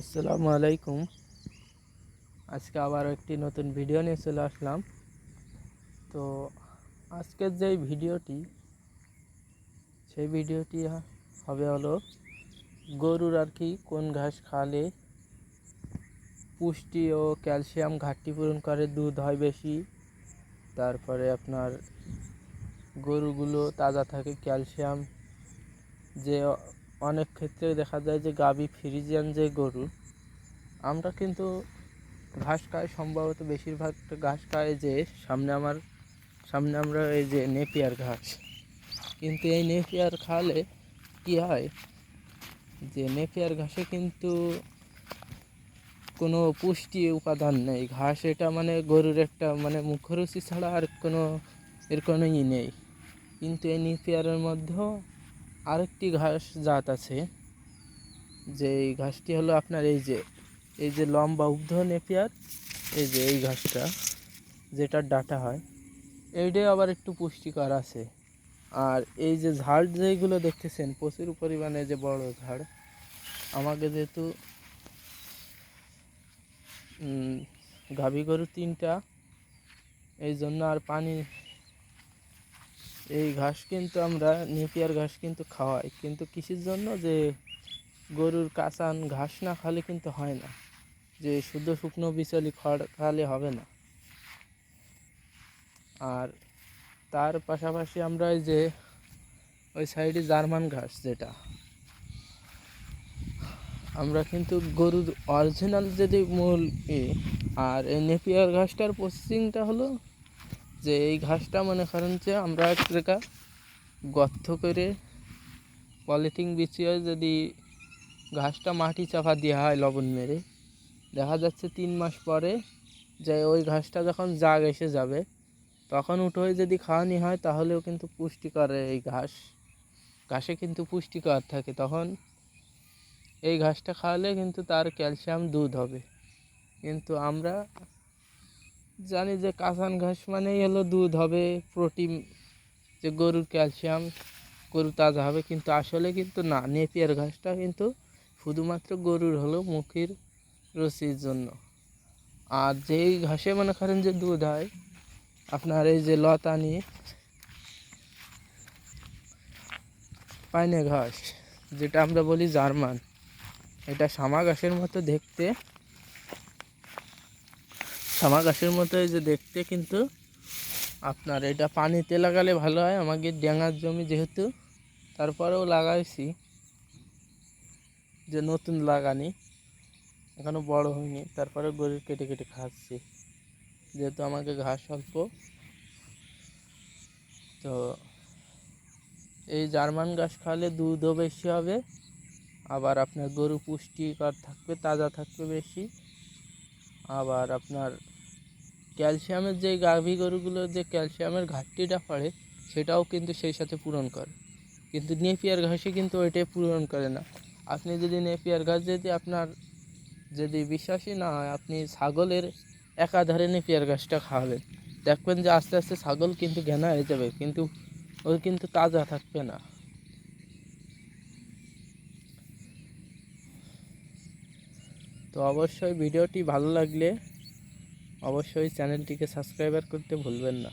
আসসালামু আলাইকুম। আজকে আবার একটি নতুন ভিডিও নিয়ে চলে আসলাম। তো আজকের যে ভিডিওটি, সেই ভিডিওটি হবে হলো গরুর আর কি কোন ঘাস খাওয়ালে পুষ্টি ও ক্যালসিয়াম ঘাটতি পূরণ করে, দুধ হয় বেশি। তারপরে আপনার গরুগুলো তাজা থাকে ক্যালসিয়াম যে অনেক ক্ষেত্রে দেখা যায় যে গাভী ফ্রিজিয়ান যে গরু, আমরা কিন্তু ঘাস খাই, সম্ভবত বেশিরভাগ ঘাস খাই যে সামনে আমার, সামনে আমরা এই যে নেপিয়ার ঘাস। কিন্তু এই নেপিয়ার খাওয়ালে কী হয় যে নেপিয়ার ঘাসে কিন্তু কোনো পুষ্টি উপাদান নেই। ঘাস এটা মানে গরুর একটা মানে মুখরুচি ছাড়া আর কোনো, এর কোনো ই নেই। কিন্তু এই নেপিয়ারের মধ্যেও আরেকটি ঘাস জাত আছে, যে এই ঘাসটি হলো আপনার এই যে এই যে লম্বা উব্ধ নেপিয়ার এই যে এই ঘাসটা, যেটার ডাটা হয়, এইটাই আবার একটু পুষ্টিকর আছে। আর এই যে ঝাড় যেগুলো দেখতেছেন, প্রচুর পরিমাণে যে বড় ঝাড়, আমাকে যেহেতু গাভী গরু তিনটা, এই জন্য আর পানি এই ঘাস কিন্তু আমরা, নেপিয়ার ঘাস কিন্তু খাওয়াই। কিন্তু কৃষির জন্য যে গরুর কাঁচান ঘাস না খালে কিন্তু হয় না। যে শুদ্ধ শুকনো বিচালি খড় খালে হবে না। আর তার পাশাপাশি আমরা যে, ওই সাইডে জার্মান ঘাস যেটা, আমরা কিন্তু গরুর অরিজিনাল যদি মূল আর এই নেপিয়ার ঘাসটার প্রসেসিংটা হলো যে এই ঘাসটা মনে করেন যে আমরা এক জায়গা গর্ত করে পলিথিন বিছিয়ে যদি ঘাসটা মাটি চাপা দেওয়া হয় লবণ মেরে, দেখা যাচ্ছে তিন মাস পরে যে ওই ঘাসটা যখন জাগ এসে যাবে, তখন উঠোয় যদি খাওয়ানি হয় তাহলেও কিন্তু পুষ্টিকর এই ঘাস, ঘাসে কিন্তু পুষ্টিকর থাকে। তখন এই ঘাসটা খাওয়ালে কিন্তু তার ক্যালসিয়াম দুধ হবে। কিন্তু আমরা জানি যে কাঁচান ঘাস মানেই হলো দুধ হবে, প্রোটিন, যে গরুর ক্যালসিয়াম, গরু তাজা হবে, কিন্তু আসলে কিন্তু না, নেপিয়ার ঘাসটা কিন্তু শুধুমাত্র গরুর হলো মুখের রুচির জন্য। আর যেই ঘাসে মনে করেন যে দুধ হয়, আপনার এই যে লতানি পাইনে ঘাস, যেটা আমরা বলি জার্মান, এটা শামা ঘাসের মতো দেখতে। শামা ঘাসের মতো যে দেখতে কিন্তু আপনার এটা পানিতে লাগালে ভালো হয়। আমাকে ড্যাঙার জমি যেহেতু, তারপরেও লাগাইছি। যে নতুন লাগানি, এখনও বড় হয়নি। তারপরে গরুর কেটে কেটে খাচ্ছি। যেহেতু আমাকে ঘাস অল্প। তো এই জার্মান ঘাস খাওয়ালে দুধও বেশি হবে। আবার আপনার গরু পুষ্টিকর থাকবে, তাজা থাকবে বেশি। আবার আপনার ক্যালসিয়ামের যে গাভী গরুগুলোর যে ক্যালসিয়ামের ঘাটতিটা পড়ে, সেটাও কিন্তু সেই সাথে পূরণ করে। কিন্তু নেপিয়ার ঘাসে কিন্তু ওইটাই পূরণ করে না। আপনি যদি নেপিয়ার ঘাস যদি আপনার যদি বিশ্বাসই না হয়, আপনি ছাগলের একাধারে নেপিয়ার ঘাসটা খাওয়াবেন। দেখবেন যে আস্তে আস্তে ছাগল কিন্তু ঘেনা হয়ে যাবে, কিন্তু ওই কিন্তু তাজা থাকবে না। তো অবশ্যই ভিডিওটি ভালো লাগলে অবশ্যই চ্যানেলটিকে সাবস্ক্রাইবার করতে ভুলবেন না।